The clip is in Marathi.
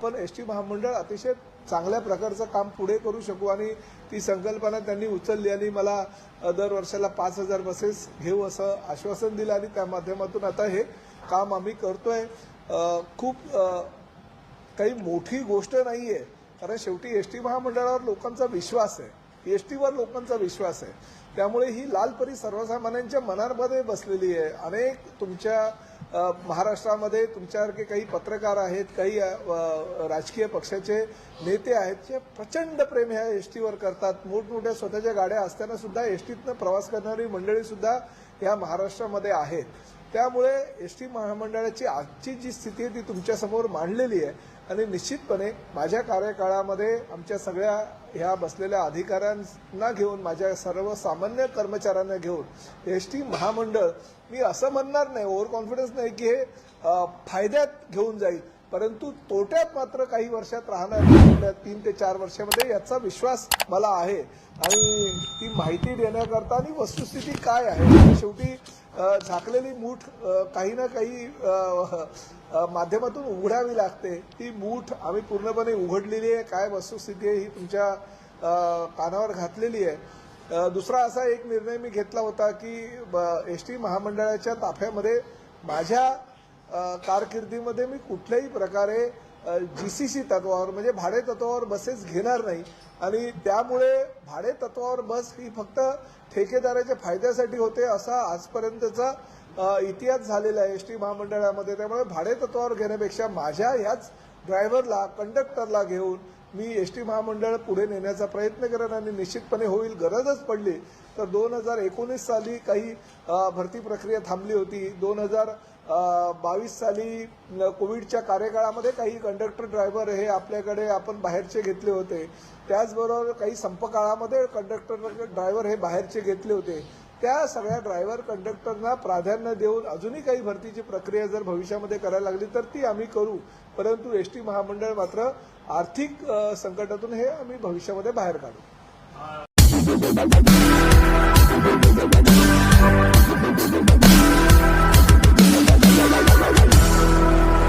आपण एस टी महामंडळ अतिशय चांगल्या प्रकारचं काम पुढे करू शकू आणि ती संकल्पना त्यांनी उचलली आणि मला दर वर्षाला पाच हजार बसेस घेऊ असं आश्वासन दिलं आणि त्या माध्यमातून आता हे काम आम्ही करतोय. खूप काही मोठी गोष्ट नाही आहे कारण शेवटी एस टी महामंडळावर लोकांचा विश्वास आहे. एस टीवर लोकांचा विश्वास आहे. त्यामुळे ही लालपरी सर्वसामान्यांच्या मनांमध्ये बसलेली आहे. अनेक तुमच्या महाराष्ट्रामध्ये तुमच्यासारखे काही पत्रकार आहेत काही राजकीय पक्षाचे नेते आहेत जे प्रचंड प्रेम ह्या एस टीवर करतात. मोठमोठ्या स्वतःच्या गाड्या असताना सुद्धा एस टीतनं प्रवास करणारी मंडळी सुद्धा महाराष्ट्रामध्ये आहेत. त्यामुळे एस टी महामंडळाची आजची जी स्थिती आहे ती तुमच्यासमोर मांडलेली आहे. आणि निश्चितपणे माझ्या कार्यकाळामध्ये आमच्या सगळ्या ह्या बसलेल्या अधिकाऱ्यांना घेऊन माझ्या सर्वसामान्य कर्मचाऱ्यांना घेऊन एस टी महामंडळ मी असं म्हणणार नाही ओव्हर कॉन्फिडन्स नाही की हे फायद्यात घेऊन जाईल. परंतु तोट्यात मात्र काही वर्षात राहणार तीन ते चार वर्षामध्ये याचा विश्वास मला आहे. आणि ती माहिती देण्याकरता आणि वस्तुस्थिती काय आहे? शेवटी झाकलेली मूठ काही ना काही माध्यमातून उघडावी लागते. ती मूठ आम्ही पूर्णपणे उघडलेली आहे. काय वस्तुस्थिती आहे ही तुमच्या कानावर घातलेली आहे. दुसरा असा एक निर्णय मी घेतला होता की एस टी महामंडळाच्या ताफ्यामध्ये माझ्या कारकिर्दीमध्ये मी कुठल्याही प्रकारे जी सी सी तत्वावर म्हणजे भाडे तत्वावर बसेस घेणार नाही. आणि त्यामुळे भाडे तत्वावर बस ही फक्त ठेकेदाराच्या फायद्यासाठी होते असा आजपर्यंतचा इतिहास झालेला आहे एस टी महामंडळामध्ये. त्यामुळे भाडे तत्वावर घेण्यापेक्षा माझ्या याच ड्रायव्हरला कंडक्टरला घेऊन मी एस टी महामंडळ पुढे नेण्याचा प्रयत्न करेन आणि निश्चितपणे होईल गरजच पडली. तर दोन हजार एकोणीस साली काही भरती प्रक्रिया थांबली होती. दोन हजार बावीस साली कोविडच्या कार्यकाळामध्ये काही कंडक्टर ड्रायव्हर हे आपल्याकडे आपण बाहेरचे घेतले होते. त्याचबरोबर काही संप काळामध्ये कंडक्टर ड्रायव्हर हे बाहेरचे घेतले होते. त्या सगळ्या ड्रायव्हर कंडक्टरना प्राधान्य देऊन अजूनही काही भरतीची प्रक्रिया जर भविष्यामध्ये करायला लागली तर ती आम्ही करू. परंतु एस टी महामंडळ मात्र आर्थिक संकटातून हे आम्ही भविष्यामध्ये बाहेर काढू.